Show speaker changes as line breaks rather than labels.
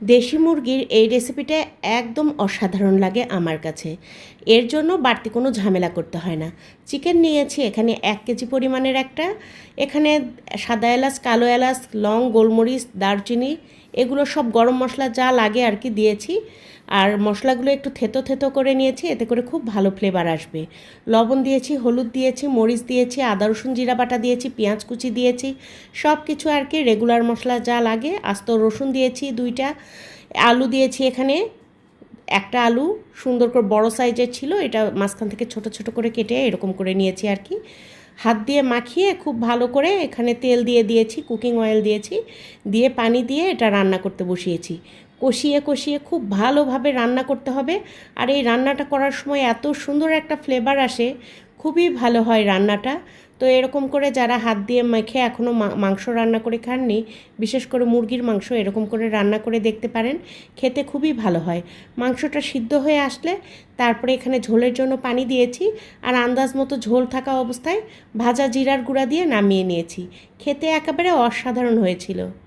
দেশি মুরগির এই রেসিপিটা একদম অসাধারণ লাগে আমার কাছে। এর জন্য বাড়তি কোনো ঝামেলা করতে হয় না। চিকেন নিয়েছি, এখানে এক কেজি পরিমাণের একটা। এখানে সাদা এলাচ, কালো এলাচ, লং, গোলমরিচ, দারচিনি এগুলো সব গরম মশলা যা লাগে আর কি দিয়েছি। আর মশলাগুলো একটু থেতো থেতো করে নিয়েছি, এতে করে খুব ভালো ফ্লেভার আসবে। লবণ দিয়েছি, হলুদ দিয়েছি, মরিচ দিয়েছি, আদা, রসুন, জিরা বাটা দিয়েছি, পেঁয়াজ কুচি দিয়েছি। সব কিছু আর কি রেগুলার মশলা যা লাগে, আস্ত রসুন দিয়েছি দুইটা, আলু দিয়েছি এখানে, একটা আলু, সুন্দর করে বড় সাইজের ছিল, এটা মাঝখান থেকে ছোট ছোট করে কেটে এরকম করে নিয়েছি আর কি। হাত দিয়ে মাখিয়ে খুব ভালো করে এখানে তেল দিয়ে দিয়েছি কুকিং অয়েল দিয়েছি, দিয়ে পানি দিয়ে এটা রান্না করতে বসিয়েছি। কষিয়ে কষিয়ে খুব ভালোভাবে রান্না করতে হবে আর এই রান্নাটা করার সময় এত সুন্দর একটা ফ্লেভার আসে, খুবই ভালো হয় রান্নাটা। তো এরকম করে যারা হাত দিয়ে মেখে এখনও মাংস রান্না করে খাননি, বিশেষ করে মুরগির মাংস এরকম করে রান্না করে দেখতে পারেন, খেতে খুবই ভালো হয়। মাংসটা সিদ্ধ হয়ে আসলে তারপরে এখানে ঝোলের জন্য পানি দিয়েছি আর আন্দাজ মতো ঝোল থাকা অবস্থায় ভাজা জিরার গুঁড়া দিয়ে নামিয়ে নিয়েছি। খেতে একেবারে অসাধারণ হয়েছিল।